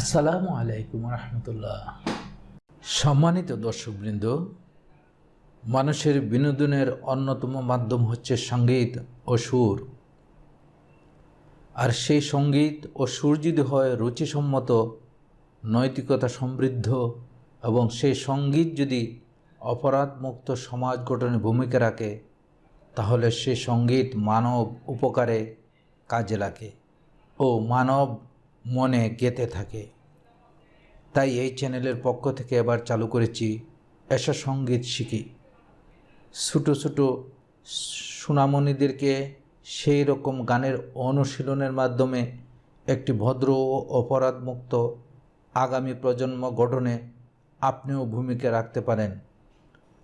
আসসালামু আলাইকুম রহমতুল্লাহ। সম্মানিত দর্শকবৃন্দ, মানুষের বিনোদনের অন্যতম মাধ্যম হচ্ছে সংগীত ও সুর। আর সেই সংগীত ও সুর যদি হয় রুচিসম্মত, নৈতিকতা সমৃদ্ধ এবং সেই সংগীত যদি অপরাধমুক্ত সমাজ গঠনে ভূমিকা রাখে, তাহলে সে সংগীত মানব উপকারে কাজে লাগে ও মানব মনে গেঁথে থাকে। তাই এই চ্যানেলের পক্ষ থেকে এবার চালু করেছি এসা সংগীত শিখি। ছোটো ছোটো সুনামণিদেরকে সেই রকম গানের অনুশীলনের মাধ্যমে একটি ভদ্র ও অপরাধমুক্ত আগামী প্রজন্ম গঠনে আপনিও ভূমিকা রাখতে পারেন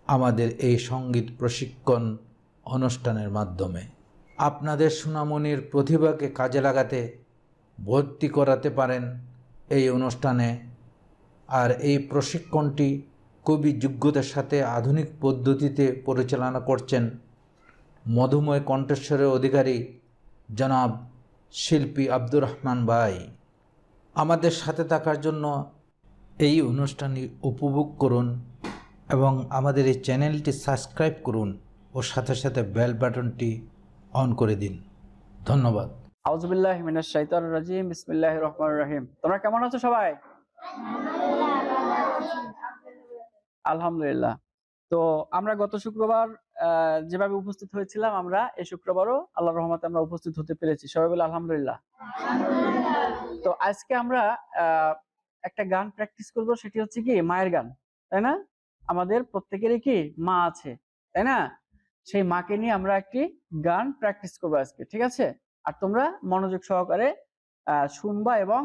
আমাদের এই সংগীত প্রশিক্ষণ অনুষ্ঠানের মাধ্যমে। আপনাদের সুনামনির প্রতিভাকে কাজে লাগাতে ভর্তি করাতে পারেন এই অনুষ্ঠানে। আর এই প্রশিক্ষণটি খুবই যোগ্যতার সাথে আধুনিক পদ্ধতিতে পরিচালনা করছেন মধুময় কণ্ঠস্বরের অধিকারী জনাব শিল্পী আব্দুর রহমান ভাই। আমাদের সাথে থাকার জন্য এই অনুষ্ঠানটি উপভোগ করুন এবং আমাদের এই চ্যানেলটি সাবস্ক্রাইব করুন ও সাথে সাথে বেল বাটনটি অন করে দিন। ধন্যবাদ। আউজুবিল্লাহ মিনাশ শাইতানির রাজিম বিসমিল্লাহির রহমানির রহিম। তোমরা কেমন আছো সবাই? আলহামদুলিল্লাহ। তো আমরা গত শুক্রবার যেভাবে উপস্থিত হয়েছিলাম আমরা এই শুক্রবারও আল্লাহর রহমতে আমরা উপস্থিত হতে পেরেছি। সবাই বলে আলহামদুলিল্লাহ। তো আজকে আমরা আহ, একটা গান প্র্যাকটিস করব সেটি হচ্ছে কি মায়ের গান তাই না? আমাদের প্রত্যেকেরই কি মা আছে তাই না? সেই মাকে নিয়ে আমরা একটি গান প্র্যাকটিস করব আজকে ঠিক আছে? আর তোমরা মনোযোগ সহকারে শুনবা এবং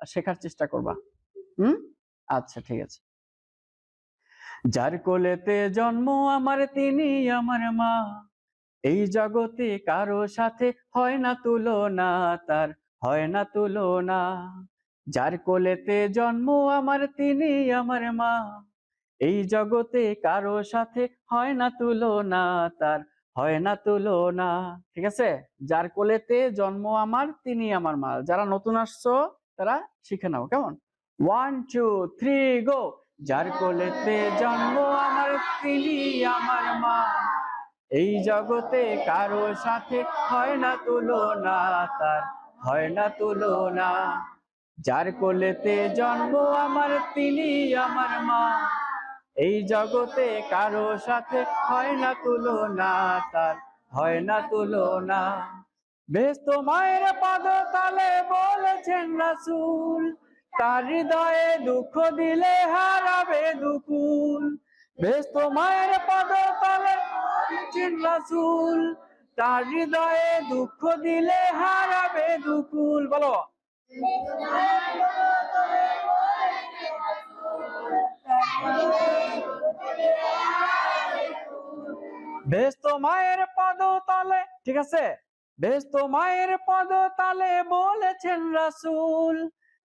শেখার চেষ্টা করবা। হুম? আচ্ছা ঠিক আছে। যার কোলেতে জন্ম আমার, তিনি আমার মা। এই জগতে কারও সাথে হয় না তুলনা তার, হয় না তুলনা। যার কোলেতে জন্ম আমার, তিনি আমার মা। এই জগতে কারও সাথে হয় না তুলনা তার হয় না তুলনা। ঠিক আছে? যার কোলেতে জন্ম আমার, তিনি আমার মা। যারা নতুন আসছো, তারা শিখে নাও, কেমন? ওয়ান টু থ্রি গো যার কোলেতে জন্ম আমার, তিনি আমার মা। এই জগতে কারও সাথে হয় না তুলনা, তার হয় না তুলনা। যার কোলেতে জন্ম আমার, তিনি আমার মা। এই জগতে কারও সাথে হয় না তুলনা তার, হয় না তুলনা। বেশ তো মায়ের পদ তালে বলেছেন রাসূল, তার হৃদয়ে দুঃখ দিলে হারাবে দুকুল। বেশ তো মায়ের পদ তালে বলেছেন রাসূল, তার হৃদয়ে দুঃখ দিলে হারাবে দুকুল। বলো। বেশ তো মায়ের পদ তালে ঠিক আছে? বেশ তো মায়ের পদ তালে বলেছেন রাসূল,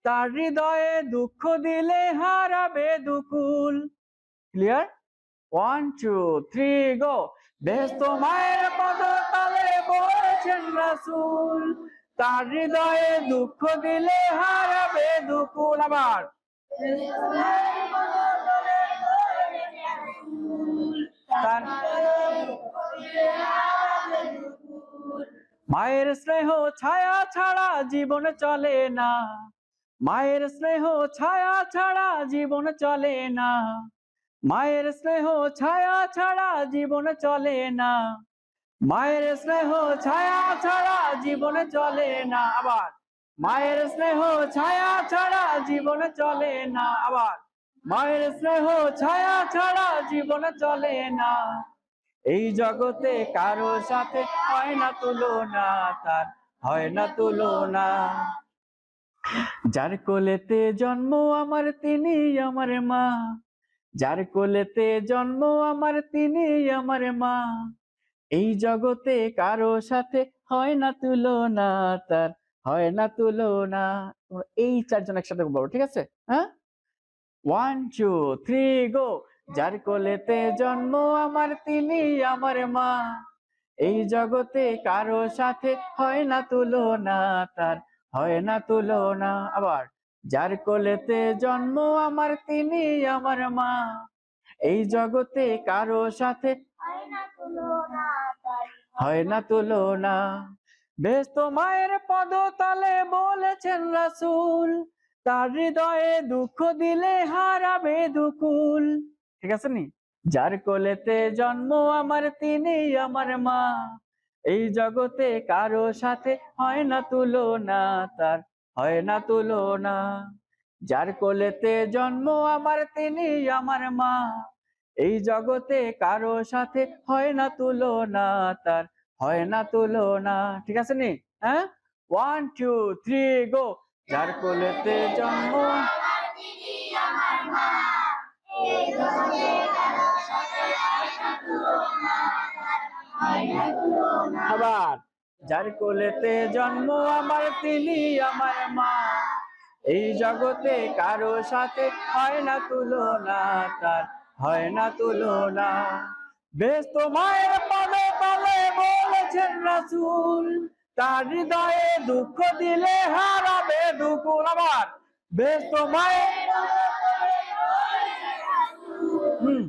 তার হৃদয়ে দুঃখ দিলে হারাবে দুকুল। Clear one two three go বেশ তো মায়ের পদ তালে বলেছেন রাসূল, তার হৃদয়ে দুঃখ দিলে হারাবে দুকুল। আবার। তার মায়ের স্নেহ ছায়া ছাড়া জীবন চলে না। মায়ের স্নেহ ছায়া ছাড়া জীবন চলে না। মায়ের স্নেহ ছায়া ছাড়া জীবন চলে না। মায়ের স্নেহ ছায়া ছাড়া জীবন চলে না। আবার মায়ের স্নেহ ছায়া ছাড়া জীবন চলে না। আবার মায়ের স্নেহ, ছায়া ছাড়া জীবন চলে না। এই জগতে কারও সাথে হয় না তুলনা, তার হয় না তুলনা। যার কোলেতে জন্ম, আমার তিনি আমার মা। যার কোলেতে জন্ম, আমার তিনি আমার মা। এই জগতে কারও সাথে হয় না তুলনা, তার হয় না তুলনা। এই চারজন একসাথে বলো, ঠিক আছে? হ্যাঁ? ওয়ান টু থ্রি গো যার কোলেতে জন্ম আমার তিনি আমার মা। এই জগতে কারও সাথে হয় না তুলনা তার হয় না তুলনা আবার। যার কোলেতে জন্ম আমার তিনি আমার মা। এই জগতে কারও সাথে হয় না তুলনা বেশ তো মায়ের পদতলে বলেছেন রাসূল তার হৃদয়ে দুঃখ দিলে হারাবে দুকুল। ঠিক আছে নি? যার কোলেতে জন্ম আমার, তিনি আমার মা। এই জগতে কারও সাথে হয় না তুলনা তার, হয় না তুলনা। যার কোলেতে জন্ম আমার, তিনি আমার মা। এই জগতে কারও সাথে হয় না তুলনা তার, হয় না তুলনা। ঠিক আছে নি? হ্যাঁ? ওয়ান টু থ্রি গো যার কোলেতে জন্ম। আবার যার কোলেতে জন্ম আমার তিনি আমার মা। এই জগতে কারও সাথে হয় না তুলনা তার, হয় না তুলনা। বেশ তো মায়ের পদে তলে বলেছেন রাসূল, তার হৃদয়ে দুঃখ দিলে হারাবে বেশ তো মায়ের হুম।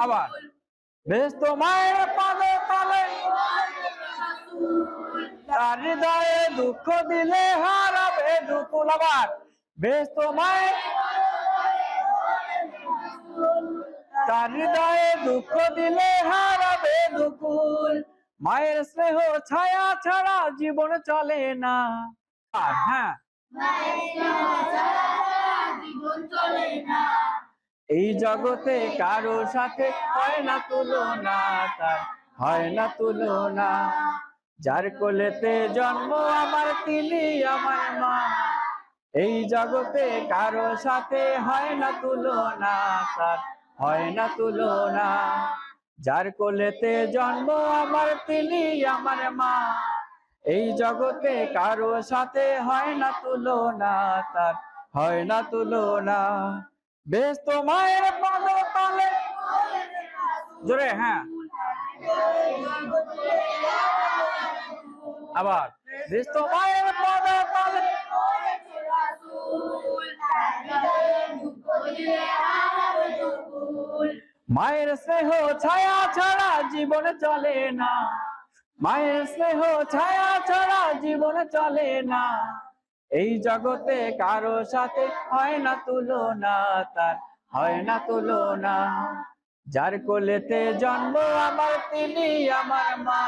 আবার। বেশ তো মায়ের পদে তলে তার হৃদয়ে দুঃখ দিলে হারাবে দুকুল আবার। বেশ তো মায়ের তার হৃদয়ে দুঃখ দিলে হারাবে দুকুল মায়ের স্নেহ ছায়া ছাড়া জীবন চলে না। হ্যাঁ এই জগতে কারও সাথে হয় না তুলনা তার হয় না তুলনা। যার কোলেতে জন্ম আমার তিনি আমার মা। এই জগতে কারও সাথে হয় না তুলনা তার হয় না তুলনা। যার কোলেতে জন্ম আমার তিনি, আমার মা। এই জগতে কারও সাথে হয় না তুলনা তার, হয় না তুলনা। বেশ তো মায়ের পদ তলে জোরে হ্যাঁ। আবার বেশ তো মায়ের পদ তলে মায়ের স্নেহ ছায়া ছাড়া জীবন চলে না। মায়ের স্নেহ ছায়া ছাড়া জীবন চলে না। এই জগতে কারও সাথে হয় না তুলনা, তার হয় না তুলনা। যার কোলেতে জন্ম আমার তিনি আমার মা।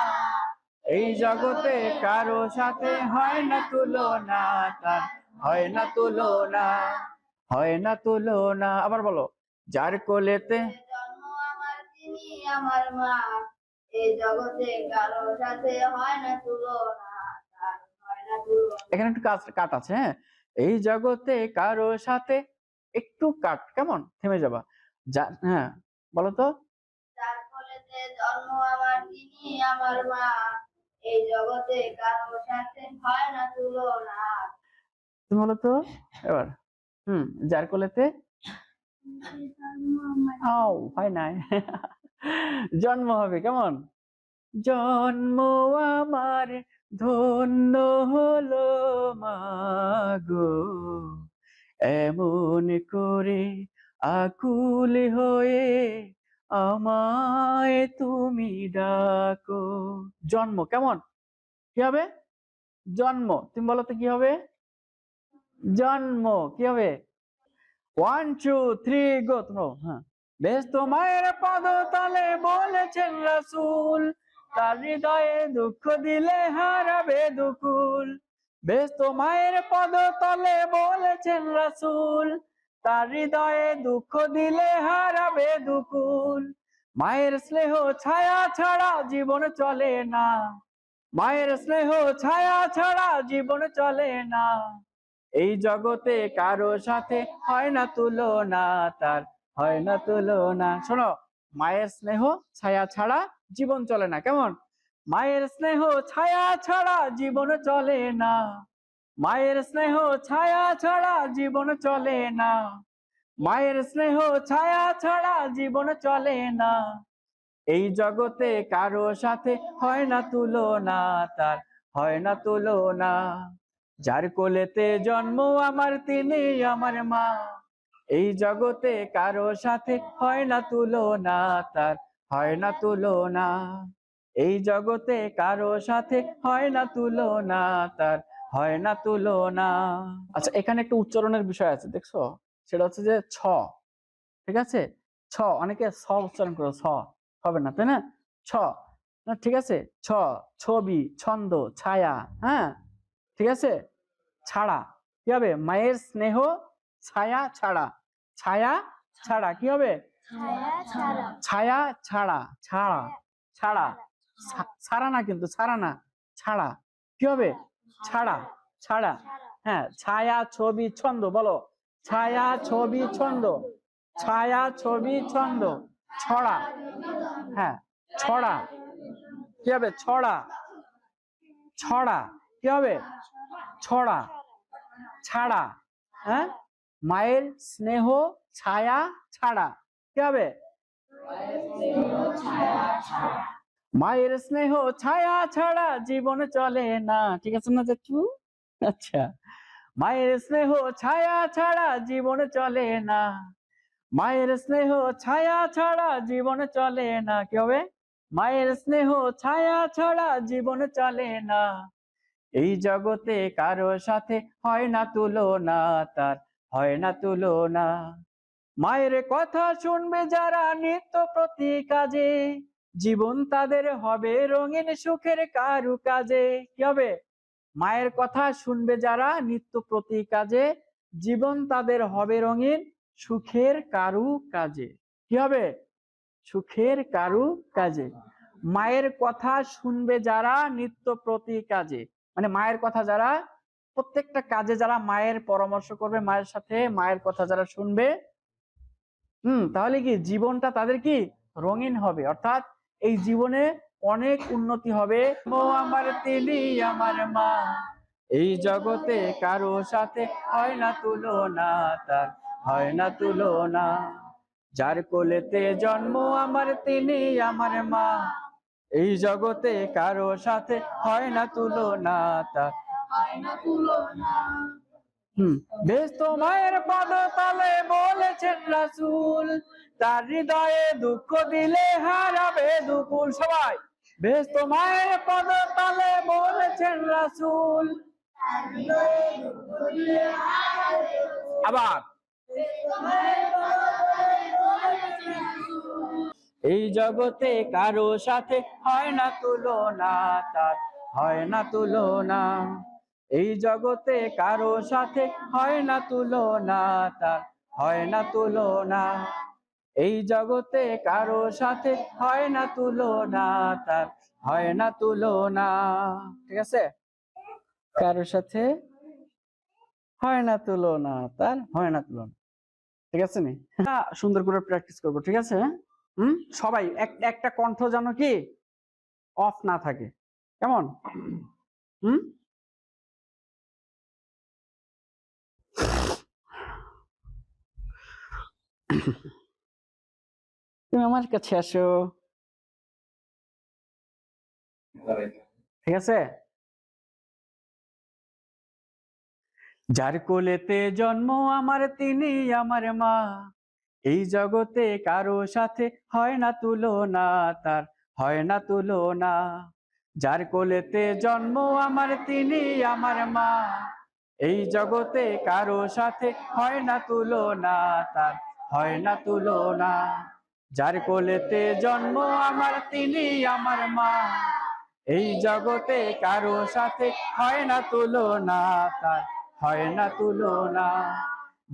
এই জগতে কারও সাথে হয় না তুলনা, তার হয় না তুলনা। হয় না তুলনা। আবার বলো, যার কোলেতে আমার মা এই জগতে কারও সাথে হয় না তুলনা এখানে একটু কাজ কাট আছে হ্যাঁ? এই জগতে কারও সাথে একটু কাট কেমন? থেমে যাবা। যা হ্যাঁ বলো তো। যার জন্ম আমার তিনি আমার মা। এই জগতে কারও সাথে হয় না তুলনা। তুমি বলো তো এবার হুম যার কোলেতে? হয় নাই। জন্ম হবে, কেমন? জন্ম আমার, ধন্য হলো মাগো এমন করে আকুল হয়ে আমায় তুমি ডাকো। জন্ম, কেমন? কি হবে? জন্ম, তুমি বলো তো কি হবে? জন্ম, কি হবে? ওয়ান টু থ্রি গো তোমরা হ্যাঁ। বেশ তোমার পদ তলে বলেছেন রাসূল। তার হৃদয়ে দুঃখ দিলে হারাবে দুকুল। বেশ তোমার পদ তলে বলেছেন রাসূল। তার হৃদয়ে দুঃখ দিলে হারাবে দুকুল। মায়ের স্নেহ, ছায়া ছাড়া জীবন চলে না। মায়ের স্নেহ, ছায়া ছাড়া জীবন চলে না। এই জগতে কারও সাথে হয় না তুলনা। তার হয় না তুলনা। শোনো, মায়ের স্নেহ ছায়া ছাড়া জীবন চলে না, কেমন? মায়ের স্নেহ ছায়া ছাড়া জীবন চলে না। মায়ের স্নেহ ছায়া ছাড়া জীবন চলে না। মায়ের স্নেহ ছায়া ছাড়া জীবন চলে না। এই জগতে কারও সাথে হয় না তুলনা, তার হয় না তুলনা। যার কোলেতে জন্ম, আমার তিনি, আমার মা। এই জগতে কারও সাথে হয় না তুলনা তার, হয় না তুলনা। এই জগতে কারও সাথে হয় না তুলনা তার, হয় না তুলনা। আচ্ছা এখানে একটা উচ্চারণের বিষয় আছে, দেখছ? সেটা হচ্ছে যে ছ, ঠিক আছে? ছ, অনেকে ছ উচ্চারণ করো ছ হবে না, তাই না? ছ ঠিক আছে? ছ, ছবি, ছন্দ, ছায়া হ্যাঁ? ঠিক আছে? ছাড়া, কি হবে? মায়ের স্নেহ ছায়া ছাড়া। ছায়া ছাড়া কি হবে? ছায়া ছাড়া। ছাড়া ছাড়া ছাড়া না কিন্তু ছাড়া না ছাড়া। কি হবে? ছাড়া ছাড়া। হ্যাঁ ছায়া ছবি ছন্দ বলো। ছায়া ছবি ছন্দ। ছায়া ছবি ছন্দ। ছড়া। হ্যাঁ ছড়া। কি হবে? ছড়া। ছড়া। কি হবে? ছড়া। ছাড়া। হ্যাঁ? মায়ের স্নেহ, ছায়া ছাড়া। কি হবে? মায়ের স্নেহ, ছায়া ছাড়া জীবন চলে না। ঠিক আছে না, চাচু? আচ্ছা। মায়ের স্নেহ, ছায়া ছাড়া জীবন চলে না। মায়ের স্নেহ, ছায়া ছাড়া জীবন চলে না। কি হবে? মায়ের স্নেহ, ছায়া ছাড়া জীবন চলে না। এই জগতে কারও সাথে হয় না তুলনা, তার হয় না তুলনা। মায়ের কথা শুনবে যারা নিত্য প্রতি কাজে। জীবন তাদের হবে রঙিন সুখের কারু কাজে। কি হবে? মায়ের কথা শুনবে যারা নিত্য প্রতি কাজে। জীবন তাদের হবে রঙিন সুখের কারু কাজে। কি হবে? সুখের কারু কাজে। মায়ের কথা শুনবে যারা নিত্য প্রতি কাজে। মানে মায়ের কথা যারা প্রত্যেকটা কাজে যারা মায়ের পরামর্শ করবে, মায়ের সাথে মায়ের কথা যারা শুনবে, হুম, তাহলে কি জীবনটা তাদের কি রঙিন হবে? অর্থাৎ এই জীবনে অনেক উন্নতি হবে। আমার তিনি, আমার মা। এই জগতে কারও সাথে হয় না তুলনা তার, হয় না তুলনা। যার কোলেতে জন্ম, আমার তিনি, আমার মা। এই জগতে কারও সাথে হয় না তুলনা তার বেশ তো মায়ের পদ তলে বলেছেন রাসূল তার হৃদয়ে দুঃখ দিলে হারাবে দুকুল সবাই। বেশ তো মায়ের পদ তলে বলেছেন রাসূল। আবার। এই জগতে কারও সাথে হয় না তুলনা তার হয় না তুলনা। এই জগতে কারও সাথে হয় না তুলনা তার হয় না তুলনা। এই জগতে কারও সাথে হয় না তুলনা তার হয় না তুলনা। ঠিক আছে? কারও সাথে হয় না তুলনা তার হয় না তুলনা। ঠিক আছে নি? হ্যাঁ, সুন্দর করে প্র্যাকটিস করব ঠিক আছে? হম? সবাই এক- একটা কণ্ঠ যেন কি? অফ না থাকে। কেমন? হুম? তুমি আমার কাছে আসো। ঠিক আছে? যার কোলেতে জন্ম, আমার তিনি আমার মা। এই জগতে কারও সাথে হয় না তুলনা তার, হয় না তুলনা। যার কোলেতে জন্ম, আমার তিনি আমার মা। এই জগতে কারও সাথে হয় না তুলনা তার হয় না তুলনা। যার কোলেতে জন্ম, আমার তিনি আমার মা। এই জগতে কারও সাথে হয় না তুলনা, তার হয় না তুলনা।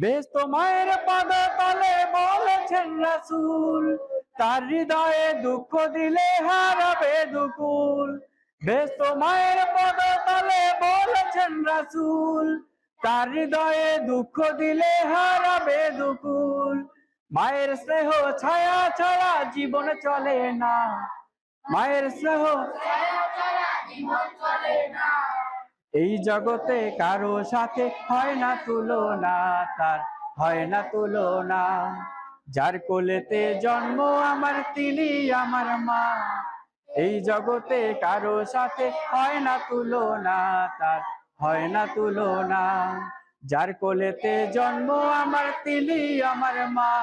বেশ তো মায়ের পদ তলে বলেছেন রাসুল, তার হৃদয়ে দুঃখ দিলে হারাবে দুকুল। বেশ তো মায়ের পদ তলে বলেছেন রাসুল, তার হৃদয়ে দুঃখ দিলে হারাবে দুকুল। মায়ের স্নেহ, ছায়া ছাড়া জীবন চলে না। মায়ের স্নেহ, এই জগতে কারও সাথে হয় না তুলনা, তার হয় না তুলনা। যার কোলেতে জন্ম, আমার তিনি, আমার মা। এই জগতে কারও সাথে হয় না তুলনা, তার হয় না তুলনা। যার কোলেতে জন্ম আমার, তিনি আমার মা।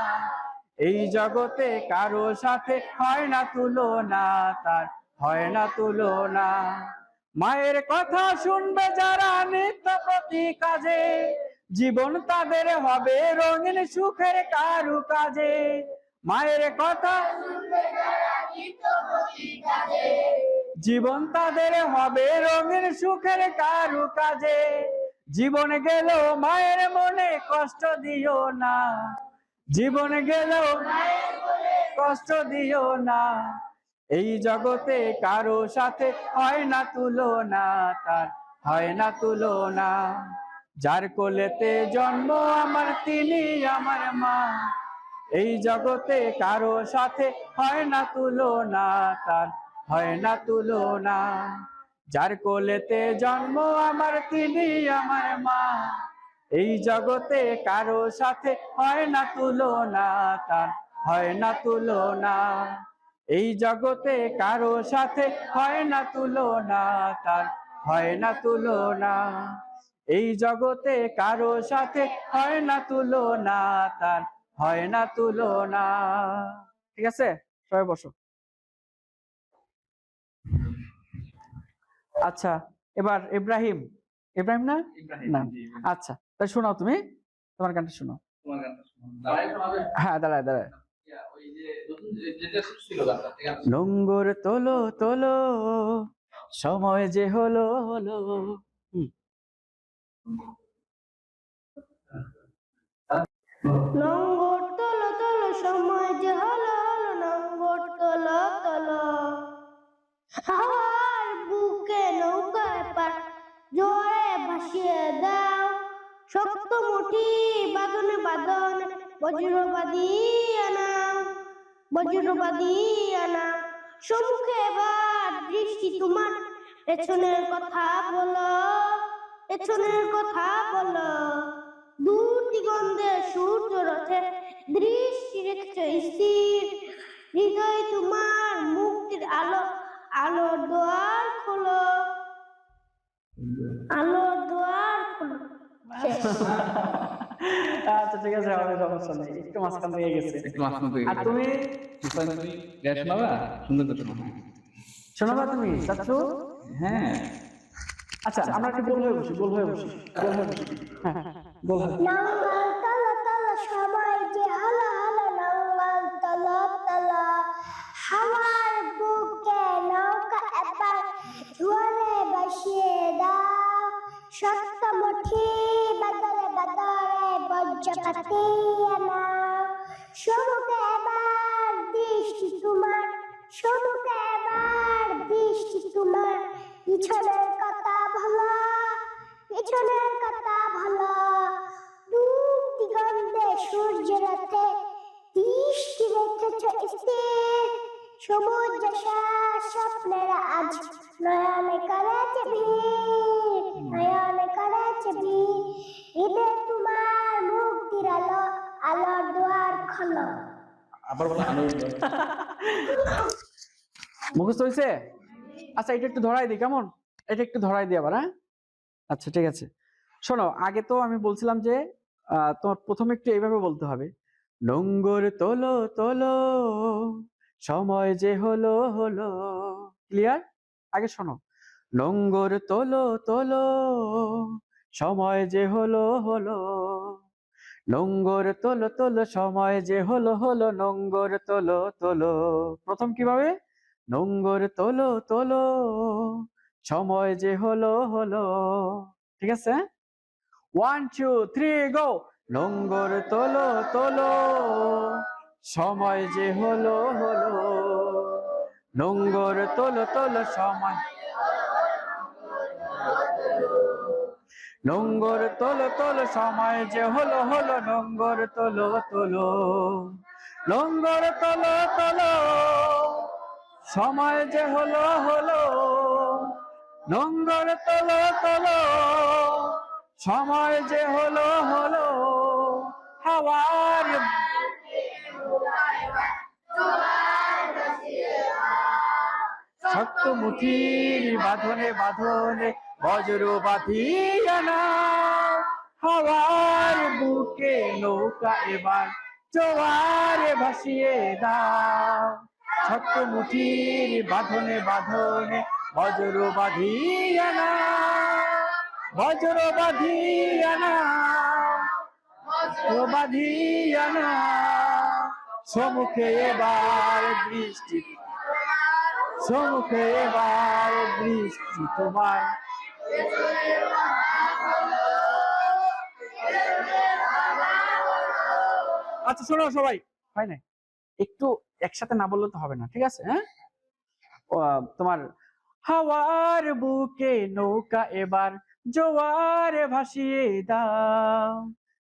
এই জগতে কারও সাথে হয় না তুলনা, তার হয় না তুলনা। মায়ের কথা শুনবে যারা নিত্য প্রতি কাজে, জীবন তাদের হবে রঙিন সুখের কারু কাজে। মায়ের কথা জীবন তাদের হবে রঙিন সুখের কারু কাজে। জীবন গেল মায়ের মনে কষ্ট দিও না। জীবন গেল কষ্ট দিও না। এই জগতে কারও সাথে হয় না তুলনা, তার হয় না তুলনা। যার কোলেতে জন্ম আমার, তিনি আমার মা। এই জগতে কারও সাথে হয় না তুলনা, তার হয় না তুলনা। যার কোলেতে জন্ম আমার, তিনি আমার মা। এই জগতে কারও সাথে হয় না তুলনা তার, হয় না তুলনা। এই জগতে কারও সাথে হয় না তুলনা তার, হয় না তুলনা। এই জগতে কারও সাথে হয় না তুলনা তার, হয় না তুলনা। ঠিক আছে? সবাই বসো। আচ্ছা এবার ইব্রাহিম। ইব্রাহিম না? না। আচ্ছা তাই শোনাও তুমি। তোমার গানটা শোনো হ্যাঁ দাঁড়ায় দাঁড়ায়। নোঙ্গর তোলো তোলো সময় যে হলো হলো। নম্বর তলো তলো সময় যে হলো হলো। নম্বর তলো তলো। ভাসিয়ে দাও। শক্ত, মুঠি বাদনে বাদন বজ্রবাদী আনা বজ্রবাদী আনা সম্মুখে এবার দৃষ্টি তোমার, পেছনের কথা বলো, পেছনের কথা বলো। দূর দিগন্ধে সূর্য রথে দৃষ্টি রেখেছ স্থির। হৃদয় তোমার মুক্তির আলো, আলোর দোয়ার খোলো। আলোর। আচ্ছা ঠিক আছে হবে সমস্যা নেই। একটু মাঝখান থেকে গেছে। একটু মাঝখান থেকে আর তুমি? তুমি গ্যাস শোনাবা সুন্দর তো শোনাবো শোনাবা তুমি চাচ্ছু হ্যাঁ। আচ্ছা আমরা একটু গোল হয়ে বসি গোল হয়ে বসি গোল হয়ে বসি। হ্যাঁ, গোল হয়ে নাঙ্গল তলো তলো সবাই যে হলো হলো নাঙ্গল তলো তলো। হাওয়ার বুকে নৌকা এবার জোরে বাসিয়ে দাও। শক্ত বজ্রপাতি আনা সমুখে এবার দৃষ্টি তোমার সূর্য রাতে দৃষ্টি রেখেছ স্থির। সবুজ শ্বাস স্বপ্নের আজ, নয়নে করেছে ভিড়, নয়নে করেছে ভিড়। তোমার আলো আলোর দুয়ার খোলো। আবার বলো মুখস্থ হয়েছে আচ্ছা এটা একটু ধরাই দিই, কেমন? এটা একটু ধরাই দিই আবার হ্যাঁ? আচ্ছা ঠিক আছে। শোনো, আগে তো আমি বলছিলাম যে তোমার প্রথমে একটু এইভাবে বলতে হবে। নোঙ্গর তোলো তোলো, সময় যে হলো হলো। ক্লিয়ার আগে শোনো। নোঙ্গর তোলো তোলো, সময় যে হলো হলো। নোঙ্গর তোলো তোলো, সময় যে হলো হলো, নোঙ্গর তোলো তোলো। প্রথম কীভাবে? নোঙ্গর তোলো তোলো, সময় যে হলো হলো। ঠিক আছে? ওয়ান টু থ্রি গো নোঙ্গর তোলো তোলো, সময় যে হলো হলো। নোঙ্গর তোলো তোলো, সময় নোঙ্গর তোলো তোলো, সময় যে হলো হলো, নোঙ্গর তোলো তোলো। নোঙ্গর তোলো তোলো, সময় যে হলো হলো। নোঙ্গর তোলো তোলো, সময় যে হলো হলো। হাওয়ার শক্ত মুঠির বাঁধনে বাঁধনে হাওয়ার বুকে নৌকা এবার জোয়ারে ভাসিয়ে দাও। শক্ত মুঠির বাঁধনে বাঁধনে বজ্র বাঁধিয়া নাও বজ্র বাঁধিয়া নাও বজ্র বাঁধিয়া সমুখে এবার বৃষ্টি সমুখে এবার বৃষ্টি তোমার আচ্ছা শোনো সবাই। হয় না একটু একসাথে না বললে তো হবে না, ঠিক আছে হ্যাঁ? তোমার হাওয়ার বুকে নৌকা এবার জোয়ারে ভাসিয়ে দাও।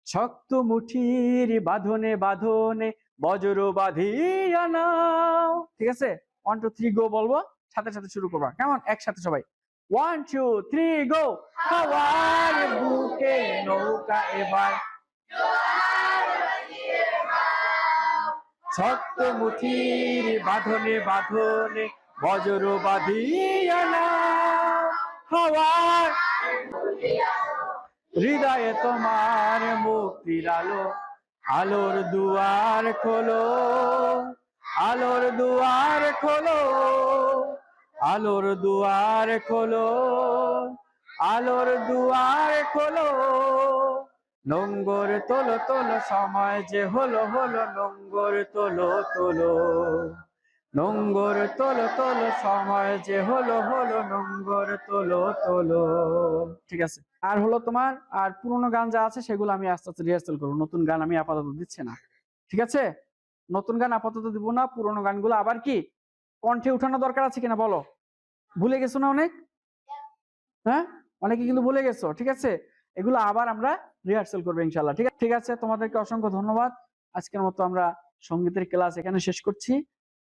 শক্ত মুঠির বাঁধনে বাঁধনে বজ্র বাঁধিয়া নাও। ঠিক আছে? ওয়ান টু থ্রি গো বলব? সাথে সাথে শুরু করবা। কেমন? একসাথে সবাই। ওয়ান টু থ্রি গো হাওয়ার বুকে নৌকা এবার শক্ত মুঠির বাঁধনে বাঁধনে বজ্র বাঁধিয়া নাও হাওয়ার হৃদয়ে তোমার মুক্তির আলো আলোর দুয়ার খোলো আলোর দুয়ার খোলো আলোর দুয়ার খোলো, আলোর দুয়ার খোলো। নোঙ্গর তোলো তোলো, সময় যে হলো হলো, নোঙ্গর তোলো তোলো। নোঙ্গর তোলো তোলো, সময় যে হলো হলো, নোঙ্গর তোলো তোলো। ঠিক আছে, আর হলো তোমার, আর পুরোনো গান যা আছে সেগুলো আমি আস্তে আস্তে রিহার্সাল করব। নতুন গান আমি আপাতত দিচ্ছি না। ঠিক আছে? নতুন গান আপাতত দিব না, পুরোনো গানগুলো আবার কি? কণ্ঠে উঠানো দরকার আছে কিনা বলো? ভুলে গেছো না অনেক? হ্যাঁ? অনেকে কিন্তু ভুলে গেছো, ঠিক আছে? এগুলো আবার আমরা রিহার্সাল করব ইনশাল্লাহ ঠিক আছে? ঠিক আছে, তোমাদেরকে অসংখ্য ধন্যবাদ। আজকের মতো আমরা সঙ্গীতের ক্লাস এখানে শেষ করছি।